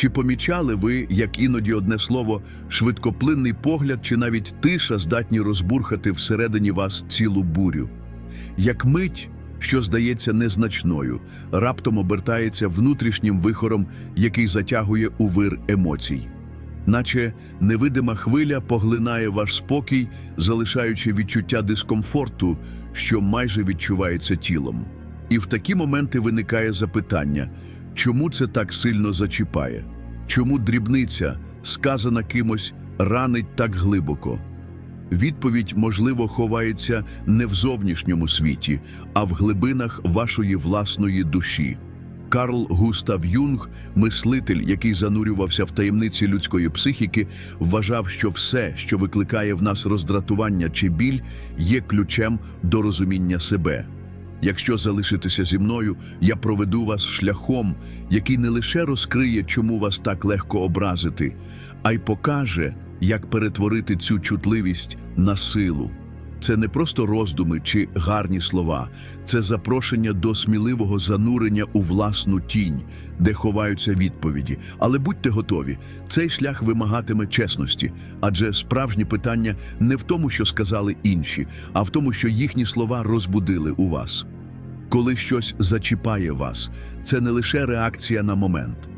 Чи помічали ви, як іноді одне слово, швидкоплинний погляд чи навіть тиша здатні розбурхати всередині вас цілу бурю? Як мить, що здається незначною, раптом обертається внутрішнім вихором, який затягує у вир емоцій. Наче невидима хвиля поглинає ваш спокій, залишаючи відчуття дискомфорту, що майже відчувається тілом. І в такі моменти виникає запитання, чому це так сильно зачіпає? Чому дрібниця, сказана кимось, ранить так глибоко? Відповідь, можливо, ховається не в зовнішньому світі, а в глибинах вашої власної душі. Карл Густав Юнг, мислитель, який занурювався в таємниці людської психіки, вважав, що все, що викликає в нас роздратування чи біль, є ключем до розуміння себе. Якщо залишитеся зі мною, я проведу вас шляхом, який не лише розкриє, чому вас так легко образити, а й покаже, як перетворити цю чутливість на силу. Це не просто роздуми чи гарні слова, це запрошення до сміливого занурення у власну тінь, де ховаються відповіді. Але будьте готові, цей шлях вимагатиме чесності, адже справжнє питання не в тому, що сказали інші, а в тому, що їхні слова розбудили у вас. Коли щось зачіпає вас, це не лише реакція на момент,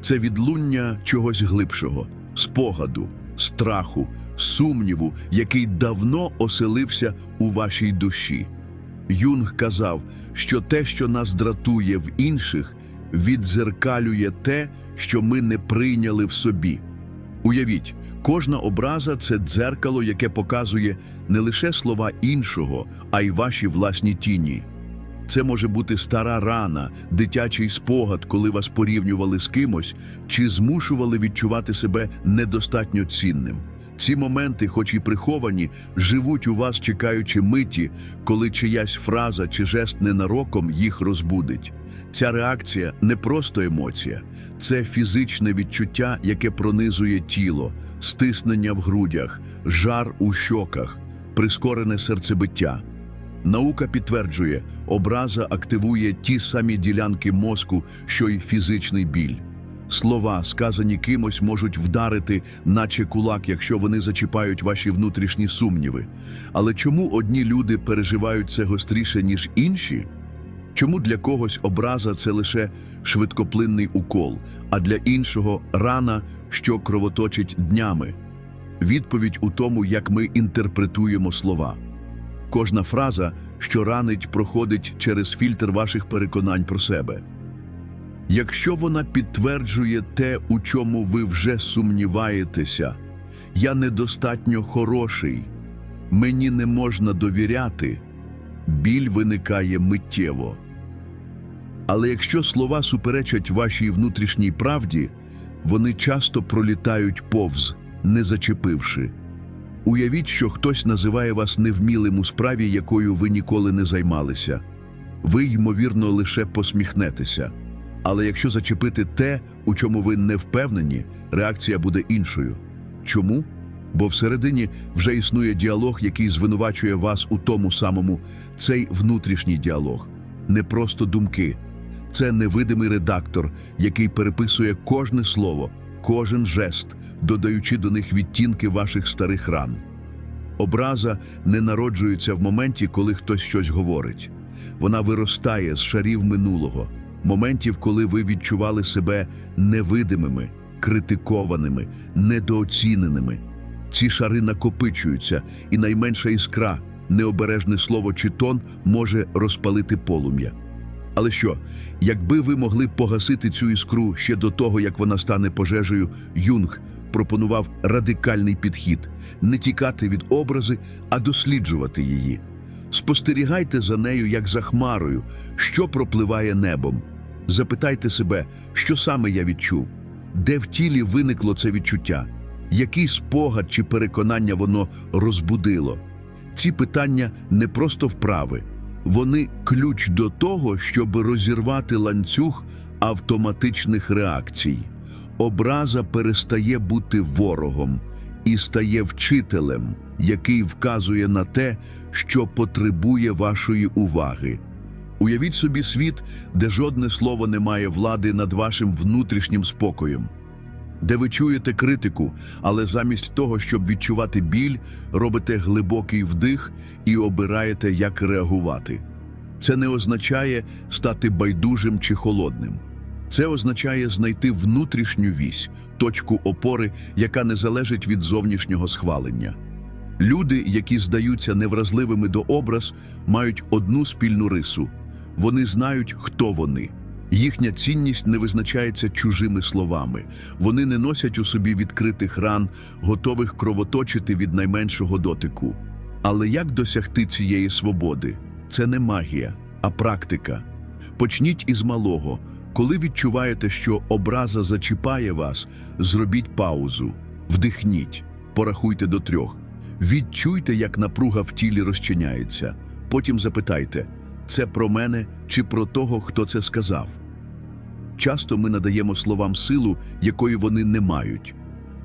це відлуння чогось глибшого, спогаду, страху, сумніву, який давно оселився у вашій душі. Юнг казав, що те, що нас дратує в інших, віддзеркалює те, що ми не прийняли в собі. Уявіть, кожна образа це дзеркало, яке показує не лише слова іншого, а й ваші власні тіні. Це може бути стара рана, дитячий спогад, коли вас порівнювали з кимось, чи змушували відчувати себе недостатньо цінним. Ці моменти, хоч і приховані, живуть у вас, чекаючи миті, коли чиясь фраза чи жест ненароком їх розбудить. Ця реакція не просто емоція, це фізичне відчуття, яке пронизує тіло, стиснення в грудях, жар у щоках, прискорене серцебиття. Наука підтверджує, образа активує ті самі ділянки мозку, що й фізичний біль. Слова, сказані кимось, можуть вдарити, наче кулак, якщо вони зачіпають ваші внутрішні сумніви. Але чому одні люди переживають це гостріше, ніж інші? Чому для когось образа це лише швидкоплинний укол, а для іншого рана, що кровоточить днями? Відповідь у тому, як ми інтерпретуємо слова. Кожна фраза, що ранить, проходить через фільтр ваших переконань про себе. Якщо вона підтверджує те, у чому ви вже сумніваєтеся, я недостатньо хороший, мені не можна довіряти, біль виникає миттєво. Але якщо слова суперечать вашій внутрішній правді, вони часто пролітають повз, не зачепивши. Уявіть, що хтось називає вас невмілим у справі, якою ви ніколи не займалися. Ви, ймовірно, лише посміхнетеся. Але якщо зачепити те, у чому ви не впевнені, реакція буде іншою. Чому? Бо всередині вже існує діалог, який звинувачує вас у тому самому, цей внутрішній діалог, не просто думки. Це невидимий редактор, який переписує кожне слово, кожен жест, додаючи до них відтінки ваших старих ран. Образа не народжується в моменті, коли хтось щось говорить. Вона виростає з шарів минулого, моментів, коли ви відчували себе невидимими, критикованими, недооціненими. Ці шари накопичуються, і найменша іскра, необережне слово чи тон може розпалити полум'я. Але що, якби ви могли погасити цю іскру ще до того, як вона стане пожежею, Юнг пропонував радикальний підхід не тікати від образи, а досліджувати її. Спостерігайте за нею, як за хмарою, що пропливає небом. Запитайте себе, що саме я відчув, де в тілі виникло це відчуття, який спогад чи переконання воно розбудило. Ці питання не просто вправи, вони ключ до того, щоб розірвати ланцюг автоматичних реакцій. Образа перестає бути ворогом і стає вчителем, який вказує на те, що потребує вашої уваги. Уявіть собі світ, де жодне слово не має влади над вашим внутрішнім спокоєм. Де ви чуєте критику, але замість того, щоб відчувати біль, робите глибокий вдих і обираєте, як реагувати. Це не означає стати байдужим чи холодним. Це означає знайти внутрішню вісь, точку опори, яка не залежить від зовнішнього схвалення. Люди, які здаються невразливими до образ, мають одну спільну рису вони знають, хто вони. Їхня цінність не визначається чужими словами. Вони не носять у собі відкритих ран, готових кровоточити від найменшого дотику. Але як досягти цієї свободи? Це не магія, а практика. Почніть із малого. Коли відчуваєте, що образа зачіпає вас, зробіть паузу, вдихніть, порахуйте до трьох. Відчуйте, як напруга в тілі розчиняється. Потім запитайте, це про мене чи про того, хто це сказав. Часто ми надаємо словам силу, якої вони не мають.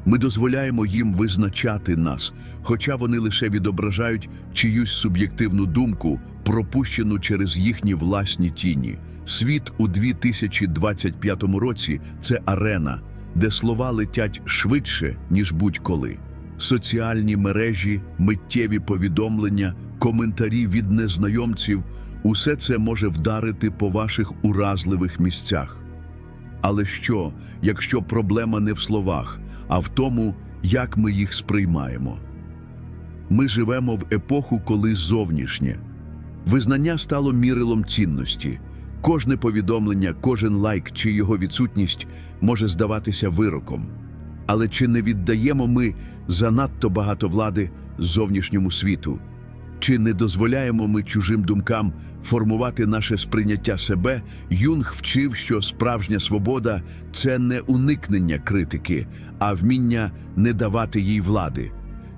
Ми дозволяємо їм визначати нас, хоча вони лише відображають чиюсь суб'єктивну думку, пропущену через їхні власні тіні. Світ у 2025 році це арена, де слова летять швидше, ніж будь-коли. Соціальні мережі, миттєві повідомлення, коментарі від незнайомців усе це може вдарити по ваших уразливих місцях. Але що, якщо проблема не в словах, а в тому, як ми їх сприймаємо? Ми живемо в епоху, коли зовнішнє. Визнання стало мірилом цінності. Кожне повідомлення, кожен лайк чи його відсутність може здаватися вироком. Але чи не віддаємо ми занадто багато влади зовнішньому світу? Чи не дозволяємо ми чужим думкам формувати наше сприйняття себе? Юнг вчив, що справжня свобода це не уникнення критики, а вміння не давати їй влади.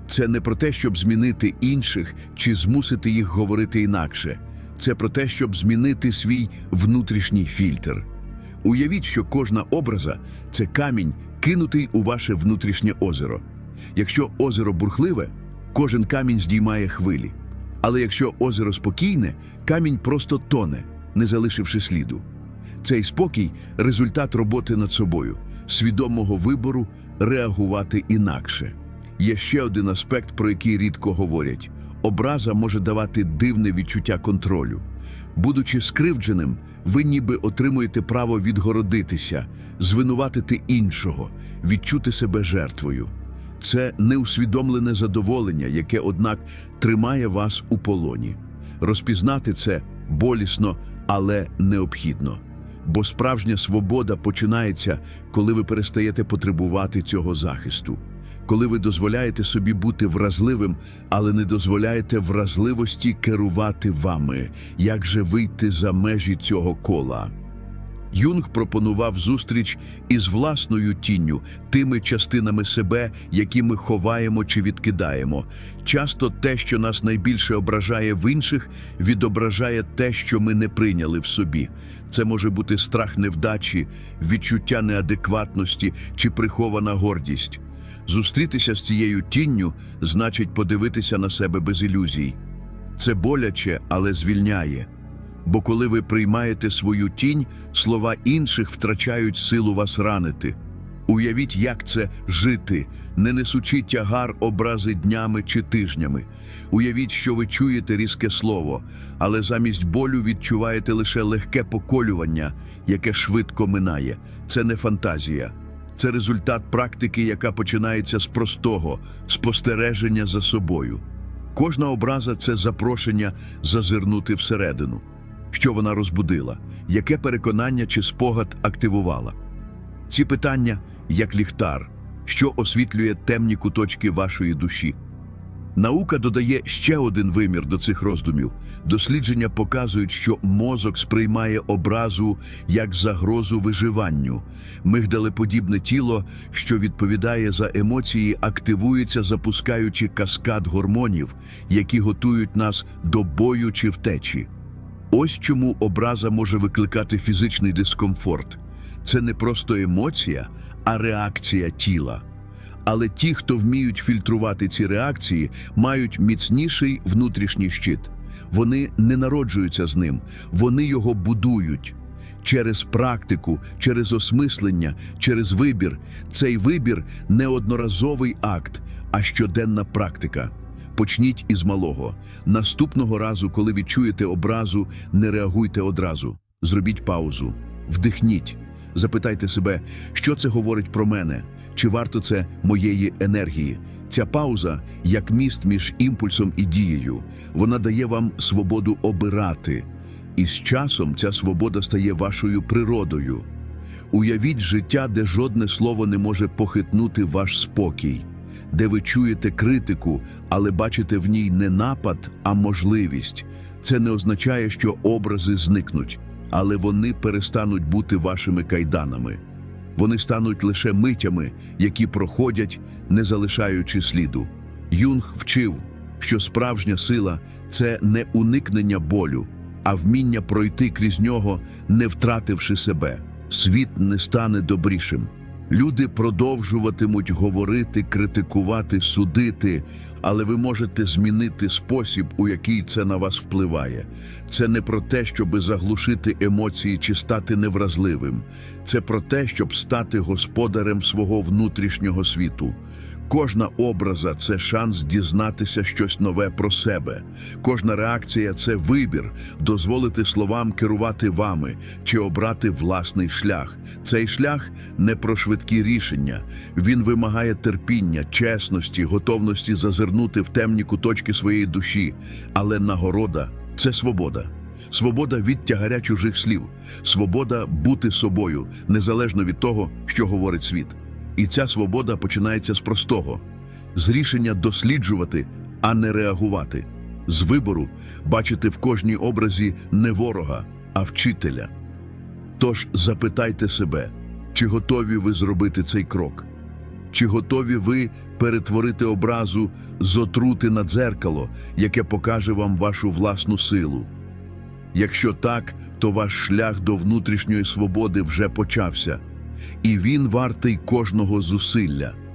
Це не про те, щоб змінити інших чи змусити їх говорити інакше. Це про те, щоб змінити свій внутрішній фільтр. Уявіть, що кожна образа це камінь, кинутий у ваше внутрішнє озеро. Якщо озеро бурхливе, кожен камінь здіймає хвилі. Але якщо озеро спокійне, камінь просто тоне, не залишивши сліду. Цей спокій результат роботи над собою, свідомого вибору реагувати інакше. Є ще один аспект, про який рідко говорять: образа може давати дивне відчуття контролю. Будучи скривдженим, ви ніби отримуєте право відгородитися, звинуватити іншого, відчути себе жертвою. Це неусвідомлене задоволення, яке, однак, тримає вас у полоні. Розпізнати це болісно, але необхідно. Бо справжня свобода починається, коли ви перестаєте потребувати цього захисту, коли ви дозволяєте собі бути вразливим, але не дозволяєте вразливості керувати вами, як же вийти за межі цього кола. Юнг пропонував зустріч із власною тінню, тими частинами себе, які ми ховаємо чи відкидаємо. Часто те, що нас найбільше ображає в інших, відображає те, що ми не прийняли в собі. Це може бути страх невдачі, відчуття неадекватності чи прихована гордість. Зустрітися з цією тінню значить подивитися на себе без ілюзій. Це боляче, але звільняє. Бо коли ви приймаєте свою тінь, слова інших втрачають силу вас ранити. Уявіть, як це жити, не несучи тягар образи днями чи тижнями. Уявіть, що ви чуєте різке слово, але замість болю відчуваєте лише легке поколювання, яке швидко минає. Це не фантазія. Це результат практики, яка починається з простого спостереження за собою. Кожна образа це запрошення зазирнути всередину. Що вона розбудила, яке переконання чи спогад активувала. Ці питання як ліхтар, що освітлює темні куточки вашої душі. Наука додає ще один вимір до цих роздумів. Дослідження показують, що мозок сприймає образу як загрозу виживанню. Мигдалеподібне тіло, що відповідає за емоції, активується, запускаючи каскад гормонів, які готують нас до бою чи втечі. Ось чому образа може викликати фізичний дискомфорт. Це не просто емоція, а реакція тіла. Але ті, хто вміють фільтрувати ці реакції, мають міцніший внутрішній щит. Вони не народжуються з ним, вони його будують. через практику, через осмислення, через вибір. Цей вибір не одноразовий акт, а щоденна практика. Почніть із малого. Наступного разу, коли відчуєте образу, не реагуйте одразу. Зробіть паузу, вдихніть. Запитайте себе, що це говорить про мене, чи варто це моєї енергії. Ця пауза як міст між імпульсом і дією. Вона дає вам свободу обирати. І з часом ця свобода стає вашою природою. Уявіть життя, де жодне слово не може похитнути ваш спокій, де ви чуєте критику, але бачите в ній не напад, а можливість. Це не означає, що образи зникнуть, але вони перестануть бути вашими кайданами. Вони стануть лише митями, які проходять, не залишаючи сліду. Юнг вчив, що справжня сила це не уникнення болю, а вміння пройти крізь нього, не втративши себе. Світ не стане добрішим. Люди продовжуватимуть говорити, критикувати, судити, але ви можете змінити спосіб, у який це на вас впливає. Це не про те, щоб заглушити емоції чи стати невразливим. Це про те, щоб стати господарем свого внутрішнього світу. Кожна образа це шанс дізнатися щось нове про себе. Кожна реакція це вибір, дозволити словам керувати вами чи обрати власний шлях. Цей шлях не про швидкі рішення. Він вимагає терпіння, чесності, готовності зазирнути в темні куточки своєї душі. Але нагорода це свобода. Свобода від тягаря чужих слів, свобода бути собою, незалежно від того, що говорить світ. І ця свобода починається з простого: з рішення досліджувати, а не реагувати, з вибору бачити в кожній образі не ворога, а вчителя. Тож запитайте себе, чи готові ви зробити цей крок? Чи готові ви перетворити образу з отрути на дзеркало, яке покаже вам вашу власну силу? Якщо так, то ваш шлях до внутрішньої свободи вже почався, і він вартий кожного зусилля.